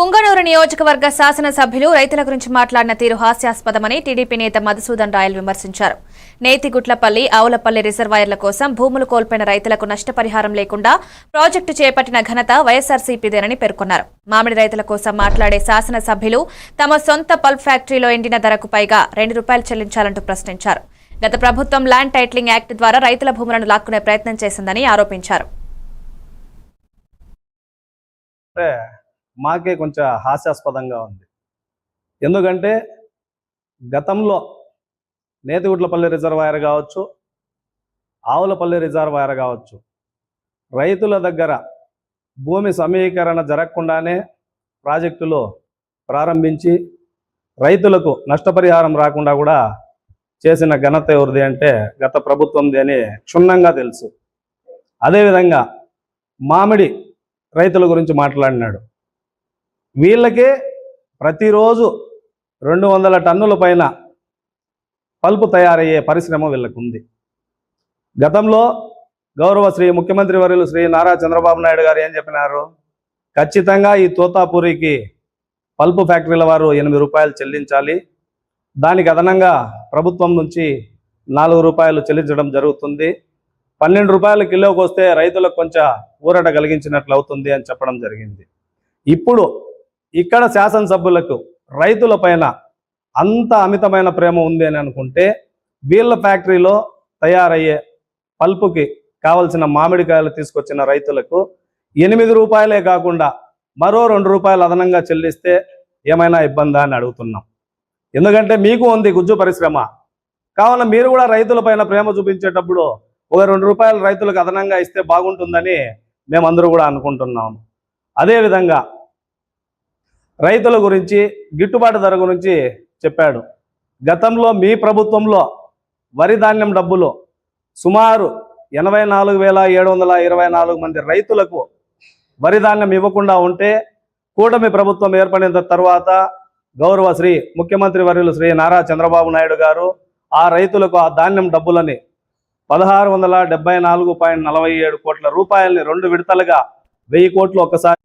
పుంగనూరు నియోజకవర్గ శాసనసభ్యులు రైతుల గురించి మాట్లాడిన తీరు హాస్యాస్పదమని టీడీపీ నేత మధుసూదన్ రాయల్ విమర్శించారు. నేతిగుట్లపల్లి ఆవులపల్లి రిజర్వాయర్ల కోసం భూములు కోల్పోయిన రైతులకు నష్టపరిహారం లేకుండా ప్రాజెక్టు చేపట్టిన ఘనత వైఎస్ఆర్సీపీదేనని పేర్కొన్నారు. మామిడి రైతుల కోసం మాట్లాడే శాసనసభ్యులు తమ సొంత పల్ప్ ఫ్యాక్టరీలో ఎండిన ధరకు పైగా రెండు రూపాయలు చెల్లించాలంటూ ప్రశ్నించారు. గత ప్రభుత్వం ల్యాండ్ టైటిలింగ్ యాక్ట్ ద్వారా రైతుల భూములను లాక్కునే ప్రయత్నం చేసిందని ఆరోపించారు. మాకే కొంచెం హాస్యాస్పదంగా ఉంది. ఎందుకంటే గతంలో నేతిగుట్లపల్లి రిజర్వాయర్ కావచ్చు ఆవులపల్లి రిజర్వాయర్ కావచ్చు రైతుల దగ్గర భూమి సమీకరణ జరగకుండానే ప్రాజెక్టులు ప్రారంభించి రైతులకు నష్టపరిహారం రాకుండా కూడా చేసిన ఘనత ఎవరిది అంటే గత ప్రభుత్వంది అని క్షుణ్ణంగా తెలుసు. అదేవిధంగా మామిడి రైతుల గురించి మాట్లాడినాడు. వీళ్ళకే ప్రతిరోజు రెండు వందల టన్నుల పైన పల్పు తయారయ్యే పరిశ్రమ వీళ్ళకుంది. గతంలో గౌరవ శ్రీ ముఖ్యమంత్రి వర్యులు శ్రీ నారా చంద్రబాబు నాయుడు గారు ఏం చెప్పినారు? ఖచ్చితంగా ఈ తోతాపూరికి పల్పు ఫ్యాక్టరీల వారు ఎనిమిది రూపాయలు చెల్లించాలి. దానికి అదనంగా ప్రభుత్వం నుంచి నాలుగు రూపాయలు చెల్లించడం జరుగుతుంది. పన్నెండు రూపాయల కిలోకి వస్తే రైతులకు కొంచెం ఊరట కలిగించినట్లు అవుతుంది అని చెప్పడం జరిగింది. ఇప్పుడు ఇక్కడ శాసనసభ్యులకు రైతుల పైన అంత అమితమైన ప్రేమ ఉంది అని అనుకుంటే వీళ్ళ ఫ్యాక్టరీలో తయారయ్యే పల్పుకి కావలసిన మామిడికాయలు తీసుకొచ్చిన రైతులకు ఎనిమిది రూపాయలే కాకుండా మరో రెండు రూపాయలు అదనంగా చెల్లిస్తే ఏమైనా ఇబ్బందా అని అడుగుతున్నాం. ఎందుకంటే మీకు ఉంది గుజ్జు పరిశ్రమ. కావున మీరు కూడా రైతులపైన ప్రేమ చూపించేటప్పుడు ఒక రెండు రూపాయలు రైతులకు అదనంగా ఇస్తే బాగుంటుందని మేమందరూ కూడా అనుకుంటున్నాము. అదేవిధంగా రైతుల గురించి గిట్టుబాటు ధర గురించి చెప్పాడు. గతంలో మీ ప్రభుత్వంలో వరి ధాన్యం డబ్బులు సుమారు ఎనభై నాలుగు వేల ఏడు వందల ఇరవై నాలుగు మంది రైతులకు వరి ధాన్యం ఇవ్వకుండా ఉంటే కూటమి ప్రభుత్వం ఏర్పడిన తర్వాత గౌరవ శ్రీ ముఖ్యమంత్రి వర్యులు శ్రీ నారా చంద్రబాబు నాయుడు గారు ఆ రైతులకు ఆ ధాన్యం డబ్బులని పదహారు వందల డెబ్బై నాలుగు పాయింట్ నలభై ఏడు కోట్ల రూపాయలని రెండు విడతలుగా వెయ్యి కోట్లు ఒక్కసారి